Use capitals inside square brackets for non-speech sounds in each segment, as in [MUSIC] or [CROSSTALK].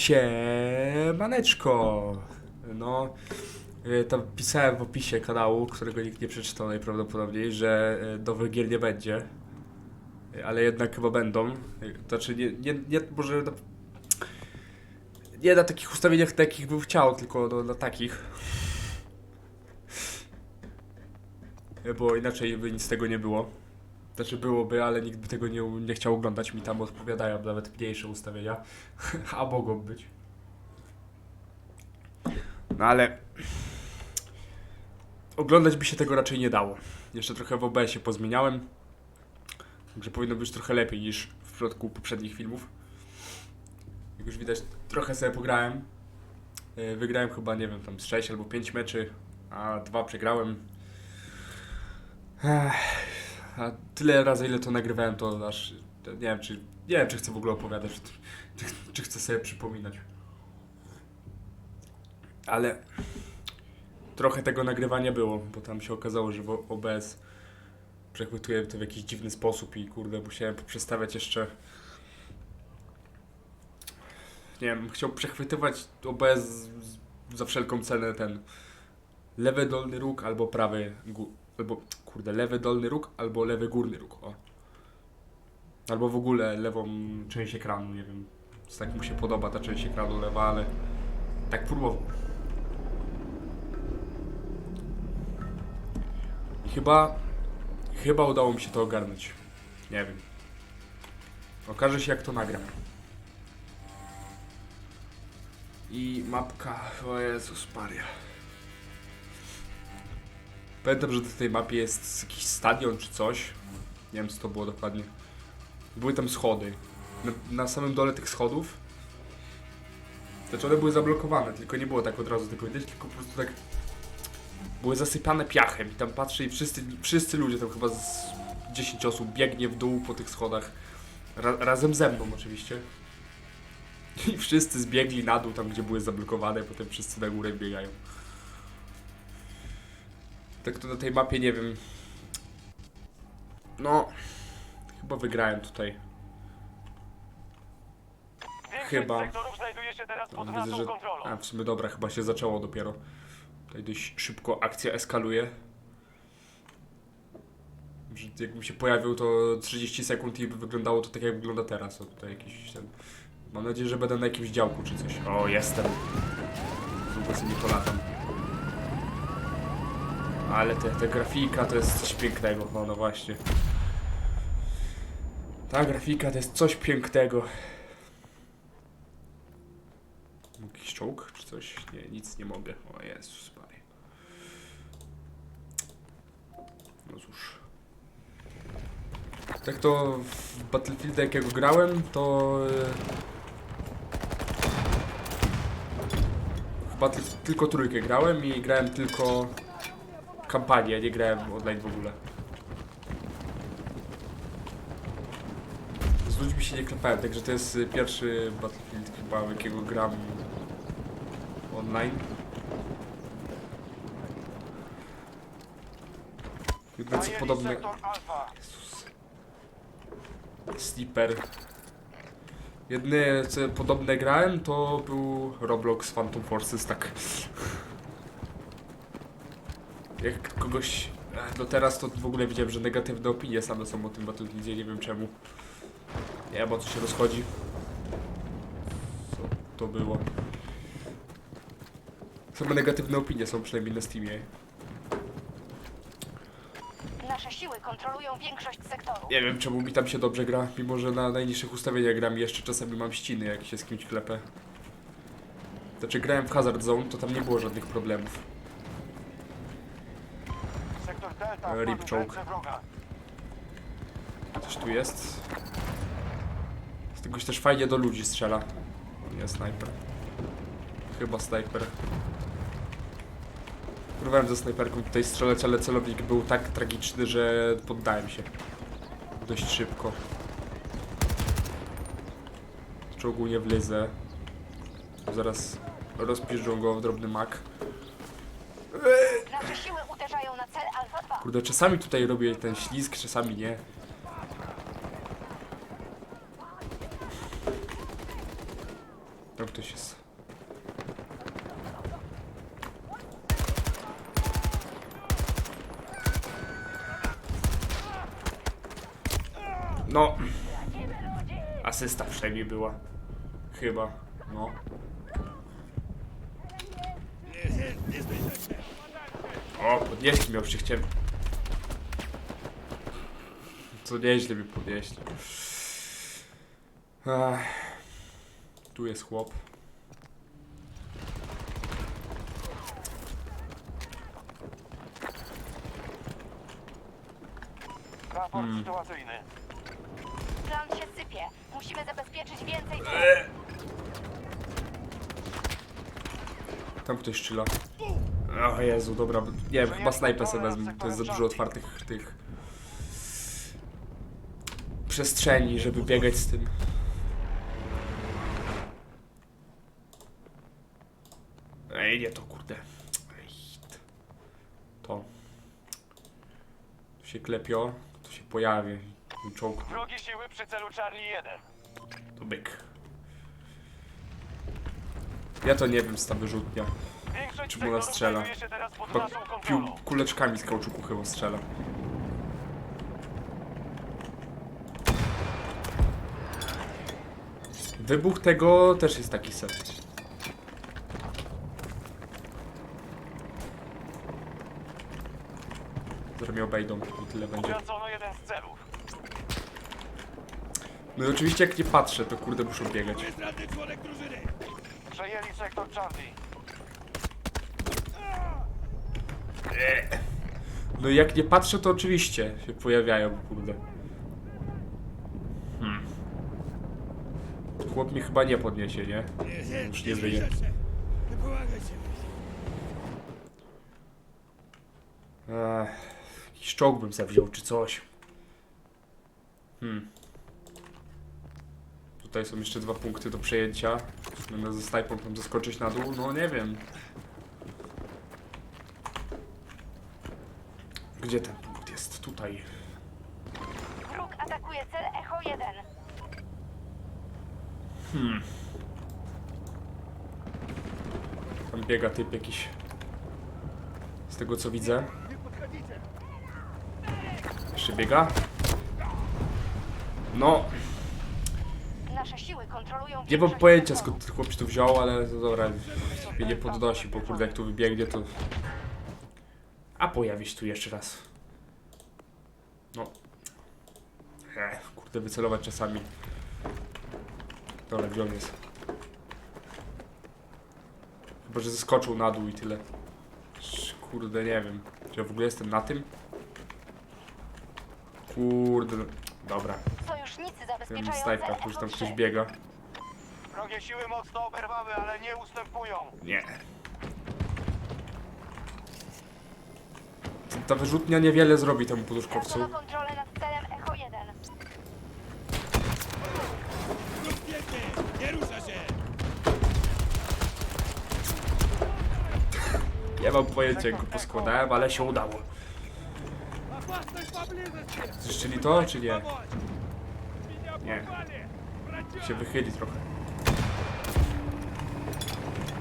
Siemaneczko! No, y, tam pisałem w opisie kanału, którego nikt nie przeczytał najprawdopodobniej, że y, nowych gier nie będzie. Y, Ale jednak chyba będą. Znaczy, nie, nie, nie może na, nie na takich ustawieniach, na jakich bym chciał, tylko no, na takich. Bo inaczej by nic z tego nie było. Znaczy byłoby, ale nikt by tego nie, nie chciał oglądać. Mi tam odpowiadają nawet mniejsze ustawienia. [LAUGHS] A mogą być. No ale... Oglądać by się tego raczej nie dało. Jeszcze trochę w OBS-ie pozmieniałem. Także powinno być trochę lepiej niż w przypadku poprzednich filmów. Jak już widać, trochę sobie pograłem. Yy, Wygrałem chyba, nie wiem, tam z 6 albo 5 meczy, a dwa przegrałem. Ech. A tyle razy, ile to nagrywałem, to aż to nie wiem, czy nie wiem, czy chcę w ogóle opowiadać, czy, czy, czy chcę sobie przypominać. Ale trochę tego nagrywania było, bo tam się okazało, że OBS przechwytuje to w jakiś dziwny sposób i kurde, musiałem poprzestawiać jeszcze. Nie wiem, chciał przechwytywać OBS za wszelką cenę ten lewy dolny róg albo prawy albo kurde, lewy dolny róg albo lewy górny róg, o. Albo w ogóle lewą część ekranu, nie wiem. Tak mu się podoba ta część ekranu lewa, ale tak próbował. Chyba, chyba udało mi się to ogarnąć. Nie wiem. Okaże się jak to nagram. I mapka, o Jezus Maria. Pamiętam, że na tej mapie jest jakiś stadion czy coś. Nie wiem co to było dokładnie. Były tam schody. Na, na samym dole tych schodów. Znaczy one były zablokowane, tylko nie było tak od razu tego widać, tylko po prostu tak były zasypane piachem i tam patrzę i wszyscy, wszyscy ludzie, tam chyba z 10 osób biegnie w dół po tych schodach. Ra, razem ze mną oczywiście. I wszyscy zbiegli na dół tam, gdzie były zablokowane, potem wszyscy na górę biegają. Tak to na tej mapie nie wiem. No, chyba wygrałem tutaj. Chyba. naszą widzę, że. A w sumie dobra, chyba się zaczęło dopiero. Tutaj dość szybko akcja eskaluje. Jakbym się pojawił to 30 sekund i by wyglądało to tak jak wygląda teraz. O tutaj jakiś ten. Mam nadzieję, że będę na jakimś działku czy coś. O, jestem. Długo sobie polatam. Ale te, te grafika to jest coś pięknego. No, no właśnie. Ta grafika to jest coś pięknego. Jakiś czołg czy coś? Nie, nic nie mogę. O Jezus Maria. No cóż. Tak to w Battlefield jakiego grałem, to... e, Battlefield tylko trójkę grałem i grałem tylko kampanię, nie grałem online w ogóle. Z ludźmi się nie klepałem, także to jest y, pierwszy Battlefield chyba, jakiego gram online. Jedyne co podobne... Jezus. Sniper. Jedyne co podobne grałem to był Roblox Phantom Forces, tak. [LAUGHS] Jak kogoś... Ech, No teraz to w ogóle widziałem, że negatywne opinie same są o tym Battlefieldzie, nie wiem czemu. Nie wiem o co się rozchodzi. Co to było? Same negatywne opinie są przynajmniej na Steamie. Nasze siły kontrolują większość sektoru. Nie wiem czemu mi tam się dobrze gra, mimo że na najniższych ustawieniach gram i jeszcze czasami mam ściny, jak się z kimś klepę. Znaczy grałem w Hazard Zone, to tam nie było żadnych problemów. Rip wroga. Coś tu jest. Z tegoś też fajnie do ludzi strzela. Nie, snajper. Chyba snajper. Próbowałem ze snajperką tutaj strzelać, ale celownik był tak tragiczny, że poddałem się. Dość szybko. Z nie wlezę. Zaraz rozpiszczą go w drobny mak. Nasze siły uderzają na cel Alfa 2. Kurde, czasami tutaj robię ten ślizg, czasami nie. Tam ktoś jest. No. Asysta przynajmniej była. Chyba. No. O, podnieść miał się chciałem. Co nieźle mi podnieść. Ech. Tu jest chłop. Raport Hmm. sytuacyjny. Plan się sypie. Musimy zabezpieczyć więcej cel. Tam ktoś strzela. O Jezu, dobra. Nie wiem, chyba snajpę sobie wezmę. To jest za dużo otwartych tych przestrzeni, żeby biegać z tym. Ej, nie to kurde. Ej, to. Tu się klepio, to się pojawi. Czołg Wrogie siły przy celu Charlie 1. to byk. Ja to nie wiem, z ta wyrzutnia. Większość Czy mu nas sektorów strzela? znajduje się teraz pod Chyba naszą pił kontrolą. kuleczkami z kauczuku chyba strzela. Wybuch tego też jest taki set. Mnie obejdą i tyle będzie. Jeden z celów. No i oczywiście jak nie patrzę, to kurde muszą biegać. Przejęli sektor Charlie. No i jak nie patrzę, to oczywiście się pojawiają, kurde. Chłop mnie chyba nie podniesie, nie? Już nie żyje. Ech, jakiś czołg bym sobie wziął, czy coś. Hmm. Tutaj są jeszcze dwa punkty do przejęcia. Będę ze snajpą tam zaskoczyć na dół? No nie wiem. Gdzie ten punkt jest? Tutaj. Wróg atakuje cel Echo 1. Tam biega typ jakiś. Z tego co widzę. Jeszcze biega? No, Nasze siły kontrolują nie mam pojęcia skąd ten chłop się tu wziął, ale to dobra, mnie nie podnosi, bo kurde jak tu wybiegnie to... A pojawi się tu jeszcze raz. No. Ech, kurde wycelować czasami. Dobra, gdzie on jest? Chyba, że zeskoczył na dół i tyle. Kurde, nie wiem. Czy ja w ogóle jestem na tym? Kurde, no. dobra. Sojusznicy Ten zabezpieczają już Echo tam 3. ktoś biega. Wrogie siły mocno oberwały, ale nie ustępują. Nie. Ta wyrzutnia niewiele zrobi temu poduszkowcu. Stracono kontrolę nad celem Echo 1. Nie mam pojęcia jak go poskładałem, ale się udało. Zniszczyli to, czy nie? Nie. Się wychyli trochę.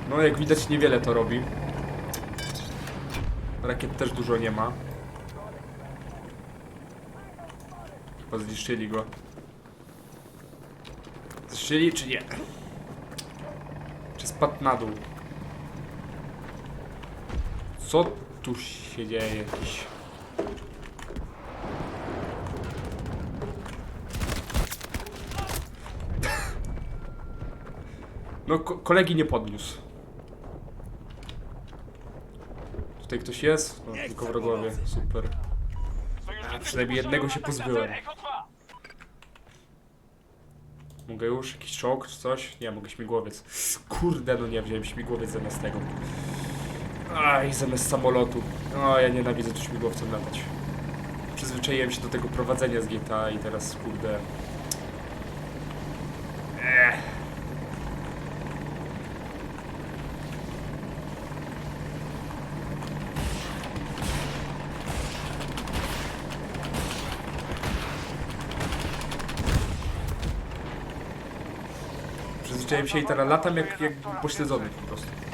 No jak widać niewiele to robi. Rakiet też dużo nie ma. Chyba zniszczyli go. Zniszczyli czy nie? Czy spadł na dół? Co tu się dzieje jakiś? No, ko kolegi nie podniósł. Tutaj ktoś jest? No, tylko wrogowie. Super. A, przynajmniej jednego się pozbyłem. atak na cel Echo 2. Mogę już? Jakiś czołg czy coś? Nie, mogę śmigłowiec. Kurde, no nie, wziąłem śmigłowiec zamiast tego. Aj, zamiast samolotu. O, ja nienawidzę tu śmigłowcem latać. Przyzwyczaiłem się do tego prowadzenia z GTA i teraz, kurde... Ech. Przyzwyczaiłem się i teraz latam jak, jak pośledzony po prostu.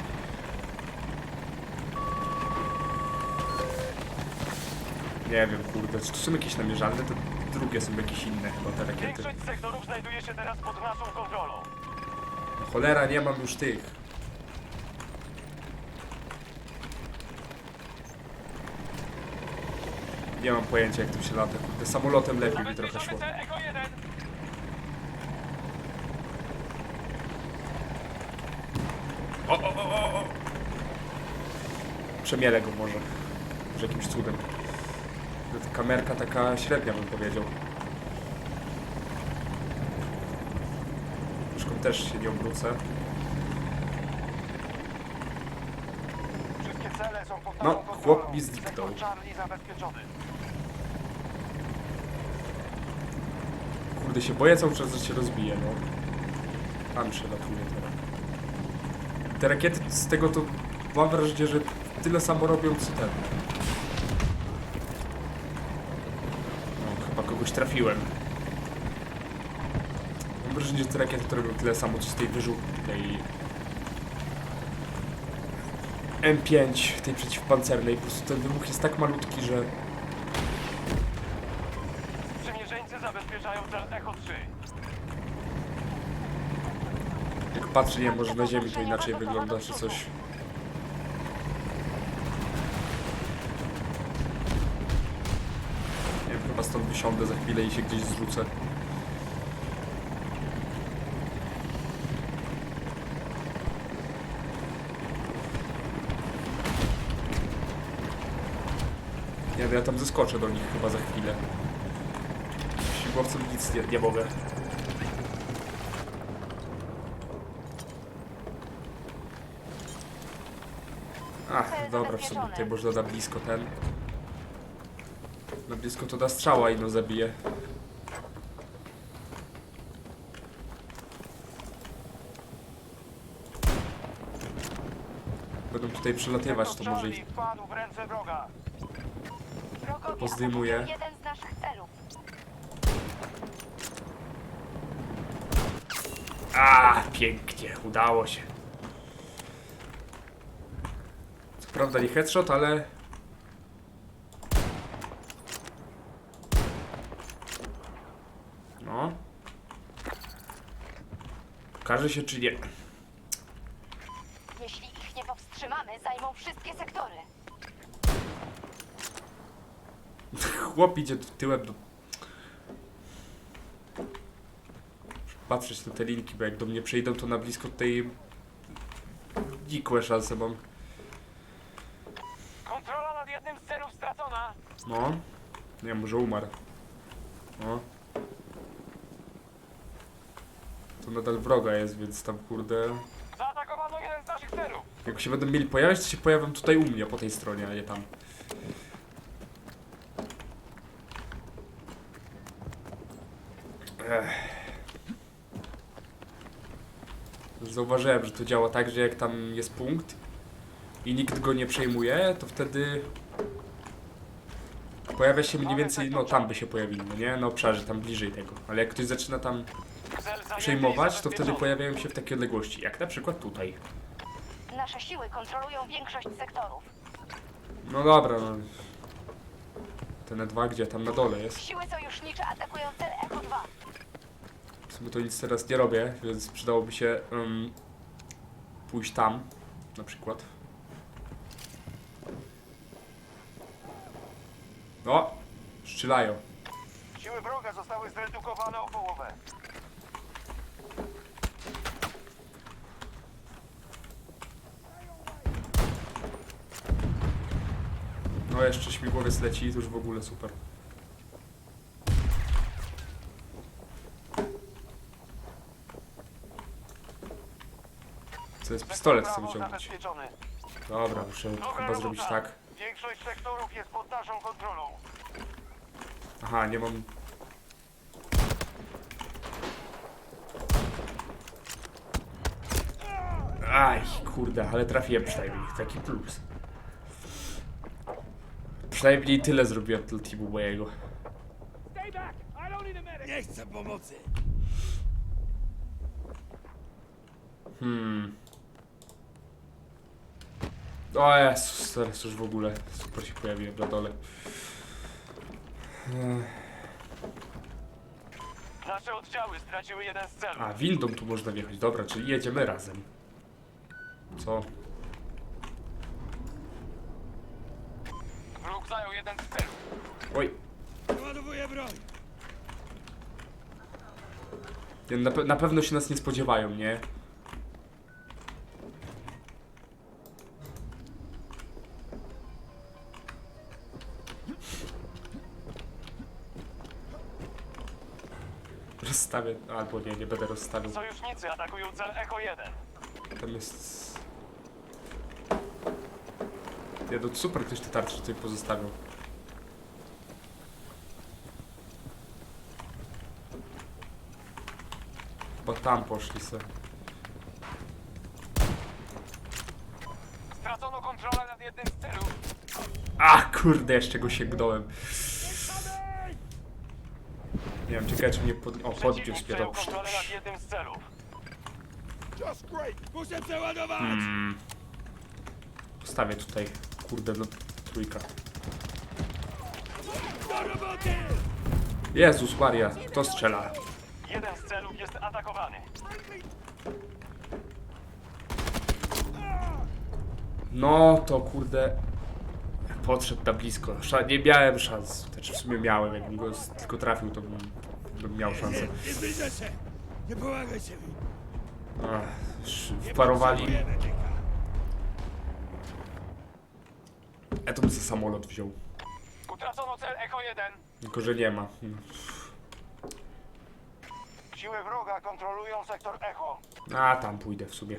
Nie wiem, kurde, czy to są jakieś namierzalne, to drugie są jakieś inne chyba te rakiety. Większość sektorów znajduje się teraz pod naszą kontrolą. No cholera, nie mam już tych. Nie mam pojęcia jak tu się lata. Kurde, samolotem lepiej by trochę szło. Eko 1. O, o, o, o, o! Przemielę go może. Może jakimś cudem. Kamerka taka średnia bym powiedział. Myszką też się nie obrócę. Wszystkie cele są pod No, naszą chłop mi zniknął. Sektor Charlie zabezpieczony. Kurde, się boję cały czas, że się rozbije, no. Tam się latuje teraz. Te rakiety z tego to mam wrażenie, że tyle samo robią co ten. No, chyba kogoś trafiłem. Mam wrażenie, że te rakiety robią tyle samo, co z tej wyrzutki, tej... M5, tej przeciwpancernej. Po prostu ten wybuch jest tak malutki, że... Przymierzeńcy zabezpieczają cel Echo 3. Jak patrzę, nie może na ziemi to inaczej wygląda, czy coś. Nie wiem, wysiądę za chwilę i się gdzieś zrzucę. Wiem, ja tam zeskoczę do nich chyba za chwilę. Śmigłowcem nic nie, nie mogę. Ach, dobra, w sumie tutaj można na blisko ten. Na blisko to da strzała i no zabije. Będą tutaj przelatywać, to może ich... wpadł w ręce wroga. Wrogowie Pozdejmuję. atakują jeden z naszych celów. A, pięknie, udało się. Co prawda nie headshot, ale... No. Okaże się czy nie. Jeśli ich nie powstrzymamy, zajmą wszystkie sektory. Chłop idzie tyłem do... Muszę Patrzeć na te linki, bo jak do mnie przyjdą, to na blisko tutaj... Nikłe szanse mam. Kontrola nad jednym z celów stracona. No. Nie może umarł. No. To nadal wroga jest, więc tam kurde... Zaatakowano jeden z naszych celów. Jak się będą mieli pojawiać, to się pojawią tutaj u mnie, po tej stronie, a nie tam. Ech. Zauważyłem, że to działa tak, że jak tam jest punkt i nikt go nie przejmuje, to wtedy pojawia się mniej więcej, no tam by się pojawili, no nie? Na obszarze, tam bliżej tego. Ale jak ktoś zaczyna tam przejmować, to wtedy pojawiają się w takiej odległości, jak na przykład tutaj. Nasze siły kontrolują większość sektorów. No dobra, no. Ten E2 gdzie? Tam na dole jest. Siły sojusznicze atakują cel Echo 2. W sumie to nic teraz nie robię, więc przydałoby się um, pójść tam, na przykład. O! Strzelają. Siły wroga zostały zredukowane o połowę. No jeszcze śmigłowiec leci, to już w ogóle super. Co jest pistolet chcę wyciągnąć. zabezpieczony. Dobra, muszę chyba zrobić tak. Większość sektorów jest pod naszą kontrolą. Aha, nie mam. Aj, kurde, ale trafiłem przynajmniej. Taki plus. Przynajmniej tyle zrobiłem dla teamu mojego. Nie chcę pomocy. Hmm. O Jezus, teraz już w ogóle super się pojawiłem na dole. Nasze oddziały straciły jeden z celów. A, windą tu można wjechać. Dobra, czyli jedziemy razem. Co? Wróg zajął jeden z celów. Oj. Ładowuję broń! Na, pe na pewno się nas nie spodziewają, nie? Rozstawię, albo nie, nie będę rozstawiał. Sojusznicy atakują cel Echo 1. Tam jest... Nie, no super ktoś te tarcze tutaj pozostawił. Bo tam poszli se. Stracono kontrolę nad jednym z celów. Ach, kurde, jeszcze go sięgnąłem. Nie wiem, czekaj, czy mnie pod... O, podbił Przeciwnik spierał. przejął kontrolę nad jednym z celów. Just great! Muszę przeładować! Hmm. Postawię tutaj, kurde, no trójka. Do roboty! Jezus Maria, kto strzela? Celów jest atakowany. No to kurde. Podszedł na blisko. Sza- nie miałem szans. Znaczy w sumie miałem, jakbym go tylko trafił, to bym, bym miał szansę. Nie zbliżę się! Nie pomagajcie mi! Ach, sz- wparowali. Medyka. Ja to bym sobie samolot wziął. Utracono cel Echo 1. Tylko, że nie ma. Siły wroga kontrolują sektor Echo. A tam pójdę w sumie.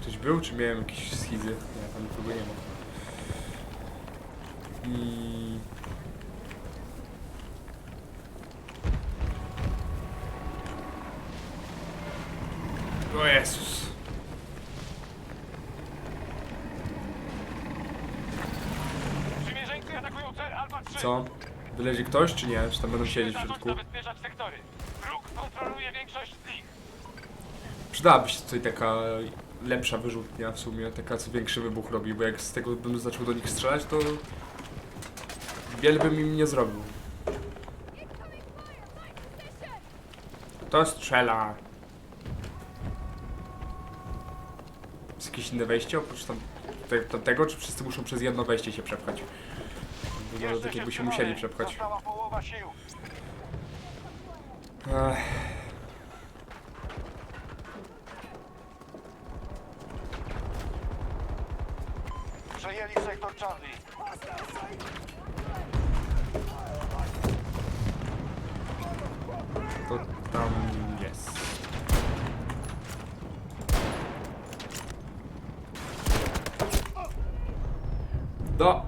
Ktoś był, czy miałem jakieś schizy? Nie, tam nie ma. I... O Jezus. Przymierzeńcy atakują cel Alfa 3. Co? Wylezie ktoś, czy nie? Czy tam będą siedzieć w środku? zabezpieczać sektory. Wróg kontroluje większość z nich. Przydałaby się tutaj taka lepsza wyrzutnia w sumie, taka co większy wybuch robi, bo jak z tego bym zaczął do nich strzelać, to wiele bym im nie zrobił. To strzela. Jest jakieś inne wejście oprócz tam, tamtego, czy wszyscy muszą przez jedno wejście się przepchać? Wygląda tak jakby się musieli przepchać. Została połowa sił. Ech. Przejęli sektor Charlie. To tam jest. No.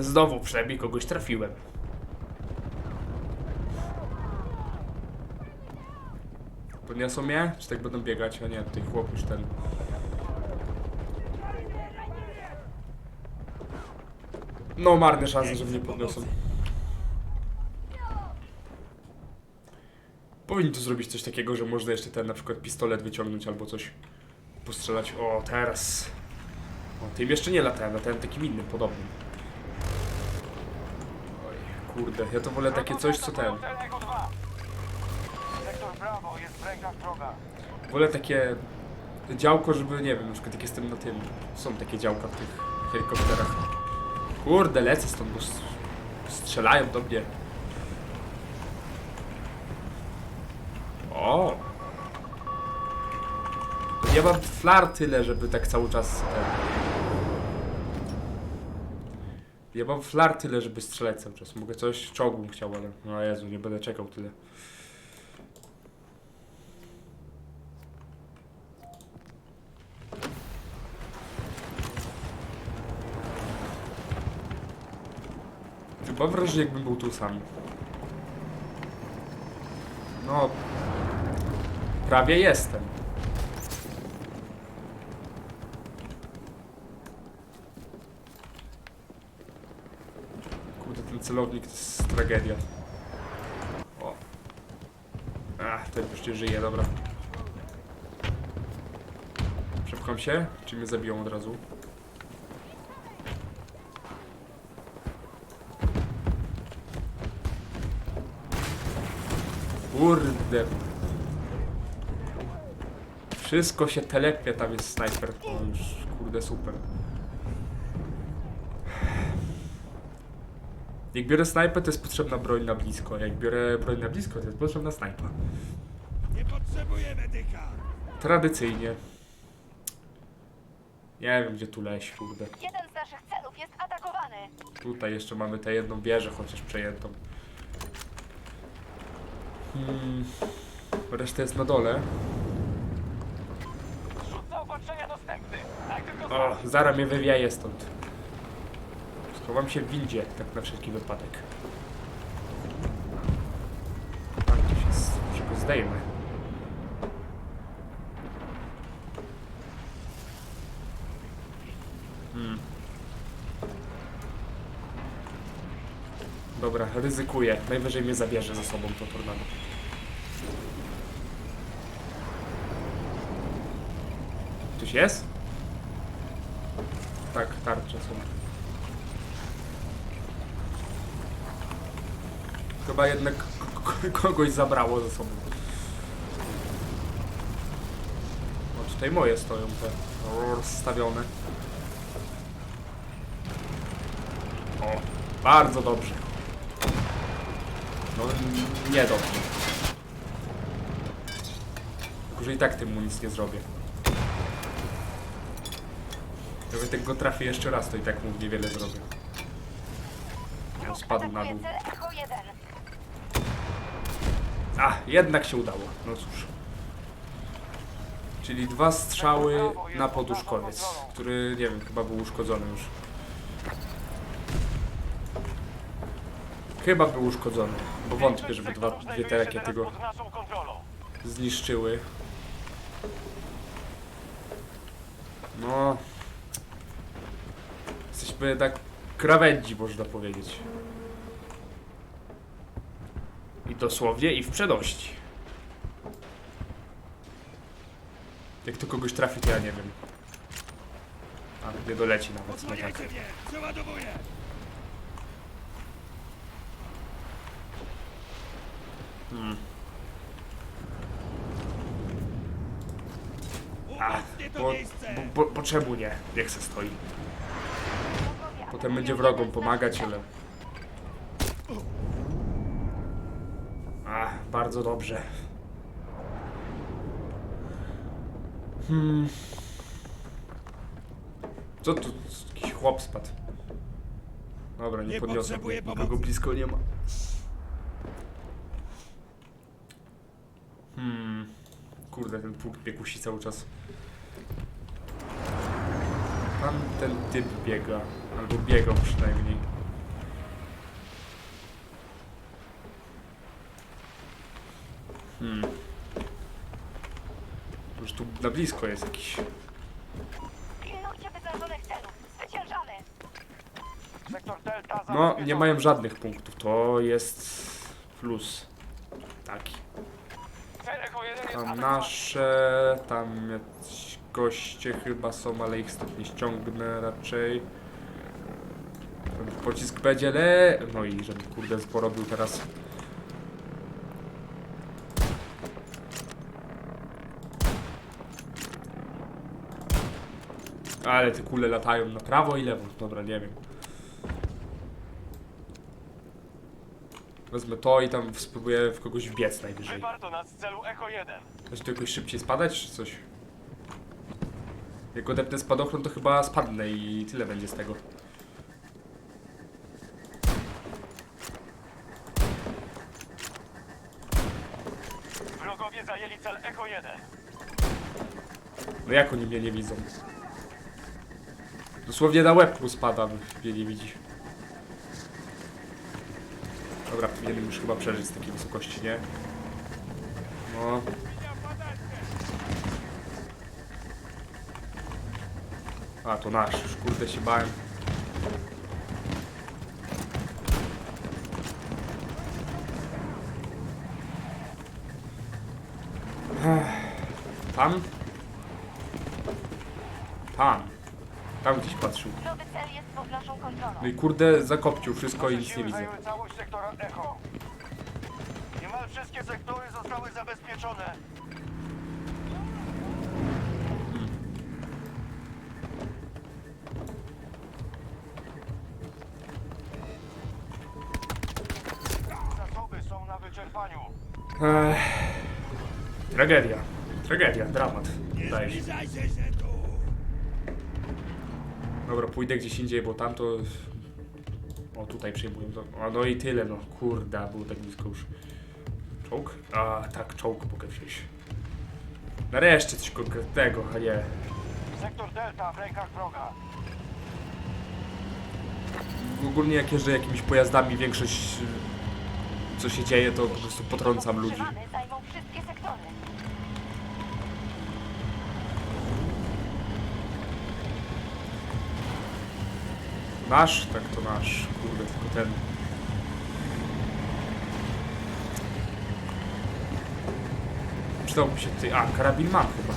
Znowu przynajmniej kogoś trafiłem. Podniosą mnie? Czy tak będą biegać? A nie, tutaj chłop już ten. No, marne szanse, że mnie podniosą. Powinni tu zrobić coś takiego, że można jeszcze ten na przykład pistolet wyciągnąć albo coś postrzelać. O, teraz. O, tym jeszcze nie latałem, latałem takim innym, podobnym. Kurde, ja to wolę takie coś co ten. Atakują cel Echo 2. Sektor Bravo jest w rękach wroga. Wolę takie działko, żeby, nie wiem, na przykład jak jestem na tym. Są takie działka w tych helikopterach. Kurde, lecę stąd, bo strzelają do mnie. O! Ja mam flar tyle, żeby tak cały czas. Ten... Ja mam flar tyle, żeby strzelać cały czas. Mogę coś czołgiem chciał, ale. No Jezu, nie będę czekał tyle. Mam wrażenie, jakbym był tu sam. No. Prawie jestem. Kurde, Ten celownik to jest tragedia. O. Ach, ten już nie żyje, dobra. Przepcham się? Czy mnie zabiją od razu? Kurde. Wszystko się telepie, tam jest snajper. Już, kurde, super. Jak biorę snajpę, to jest potrzebna broń na blisko. Jak biorę broń na blisko, to jest potrzebna snajpa. Nie potrzebujemy dycha! Tradycyjnie. Nie wiem, gdzie tu leś, kurde. Jeden z naszych celów jest atakowany. Tutaj jeszcze mamy tę jedną wieżę, chociaż przejętą. Hmm. Reszta jest na dole. Rzut zaopatrzenia dostępny. Tak tylko O, Zara mnie wywieje stąd. Schowam się w windzie, tak na wszelki wypadek. Gdzieś jest, może go zdejmę. Hmm. Dobra, ryzykuję. Najwyżej mnie zabierze ze sobą to tornado. Ktoś jest? Tak, tarcze są. Chyba jednak kogoś zabrało ze sobą. O, tutaj moje stoją te rozstawione. O, bardzo dobrze. No, nie dobrze. Tylko, że i tak tym mu nic nie zrobię. Gdyby tego trafię jeszcze raz, to i tak mu niewiele zrobię. Ja spadł na Atakuje dół. cel Echo 1. A, jednak się udało. No cóż. Czyli dwa strzały na poduszkowiec, który, nie wiem, chyba był uszkodzony już. Chyba był uszkodzony, bo wątpię, żeby dwa, dwie te rakiety go zniszczyły. No. Jesteśmy tak krawędzi, można powiedzieć. I dosłownie, i w przedości. Jak to kogoś trafi, to ja nie wiem. A, nie doleci nawet. Odsłaniajcie mnie! Przeładowuję! Hmm. To Bo, bo, bo, bo nie? Niech se stoi. Potem będzie wrogom pomagać, ale... Ach, bardzo dobrze. Hmm. Co tu? Jakiś chłop spadł. Dobra, nie, Nie podniosę. potrzebuję Nikogo blisko nie ma. Hmm. Kurde, ten pług mnie kusi cały czas. Tam ten typ biega. Albo biegał przynajmniej. Hmm. Już tu na blisko jest jakiś. No, nie mają żadnych punktów. To jest plus. Taki. Cel Echo 1 jest Tam nasze, tam jacyś goście chyba są, ale ich stąd nie ściągnę raczej. Ten pocisk będzie, le... No i żeby kurde porobił teraz. Ale te kule latają na prawo i lewo. Dobra, nie wiem. Wezmę to i tam spróbuję w kogoś wbiec najwyżej. Wyparto nas z celu Echo 1. Może to jakoś szybciej spadać, czy coś? Jak odepnę spadochron, to chyba spadnę i tyle będzie z tego. Wrogowie zajęli cel Echo 1. No jak oni mnie nie widzą? Dosłownie na łeb mu spadam, mnie nie widzisz. Dobra, powinienem już chyba przeżyć z takiej wysokości, nie? No. A, to nasz, już kurde się bałem. Tam? Kurde, zakopcił wszystko i nic nie widzę. zajęły całość sektora Echo. Niemal wszystkie sektory zostały zabezpieczone. Zasoby są na wyczerpaniu. Ech. Tragedia. Tragedia, dramat. Tu! Dobra, pójdę gdzieś indziej, bo tam to... O, tutaj przyjmują to. A no i tyle, no kurda, było tak blisko już. Czołg? A, tak, czołg mogę wziąć. Nareszcie coś konkretnego, a nie. Sektor Delta w rękach wroga. Ogólnie jak jeżdżę jakimiś pojazdami, większość co się dzieje, to po prostu potrącam ludzi. Powstrzymany zajmą wszystkie sektory. Nasz? Tak to nasz. Kurde, tylko ten. Przydałby się ty. A, karabin mam chyba.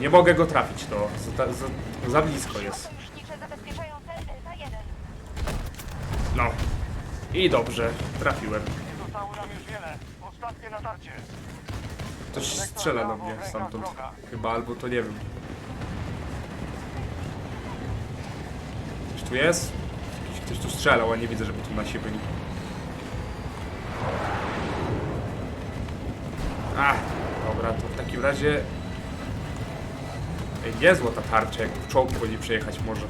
Nie mogę go trafić, to za, za, za blisko jest. Sojusznicze zabezpieczają cel Delta 1. No. I dobrze, trafiłem. Nie zostało nam już wiele. Ostatnie natarcie. Ktoś strzela do mnie stamtąd. Chyba, albo to nie wiem. Ktoś tu jest? Jakiś ktoś tu strzelał, a nie widzę, żeby tu na siebie nie... A, dobra, to w takim razie... Ej, niezła ta tarcza, jak czołg po niej przejechać może.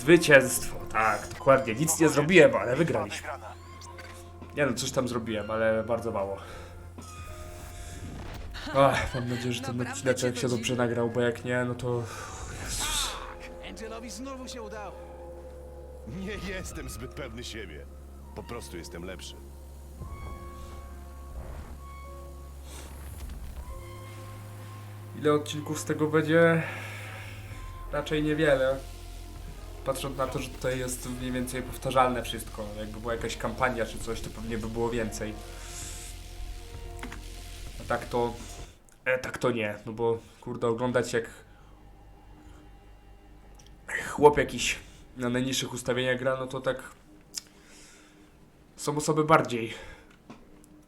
Zwycięstwo, tak, dokładnie. Nic nie zrobiłem, ale wygraliśmy. Nie no, coś tam zrobiłem, ale bardzo mało. Ach, mam nadzieję, że ten odcinek się dobrze nagrał, bo jak nie, no to... Jezus. Angelowi znowu się udało. Nie jestem zbyt pewny siebie. Po prostu jestem lepszy. Ile odcinków z tego będzie? Raczej niewiele. Patrząc na to, że tutaj jest mniej więcej powtarzalne wszystko. Jakby była jakaś kampania czy coś, to pewnie by było więcej. A tak to... E, tak to nie, no bo kurde oglądać jak chłop jakiś na najniższych ustawieniach gra, no to tak są osoby bardziej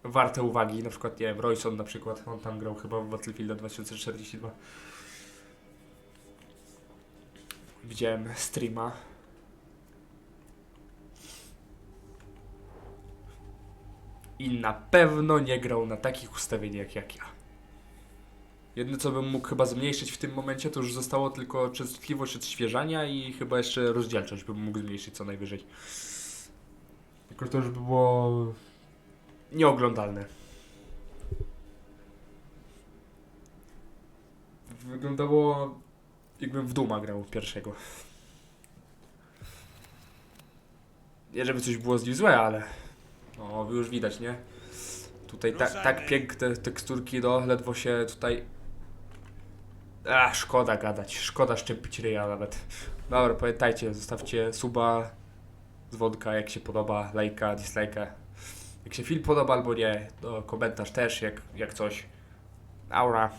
warte uwagi, na przykład, nie wiem, Royson na przykład, on tam grał chyba w Battlefield 2042. Widziałem streama. I na pewno nie grał na takich ustawieniach jak ja. Jedyne co bym mógł chyba zmniejszyć w tym momencie, to już zostało tylko częstotliwość odświeżania i chyba jeszcze rozdzielczość bym mógł zmniejszyć co najwyżej. Tylko to już by było nieoglądalne. Wyglądało jakbym w Duma grał pierwszego. Nie żeby coś było z nim złe, ale no już widać, nie? Tutaj ta, tak piękne teksturki, no ledwo się tutaj... A, szkoda gadać, szkoda szczepić ryja nawet. Dobra, pamiętajcie, zostawcie suba, dzwonka, jak się podoba, lajka, dislajka. Jak się film podoba albo nie, to komentarz też, jak, jak coś. Aura.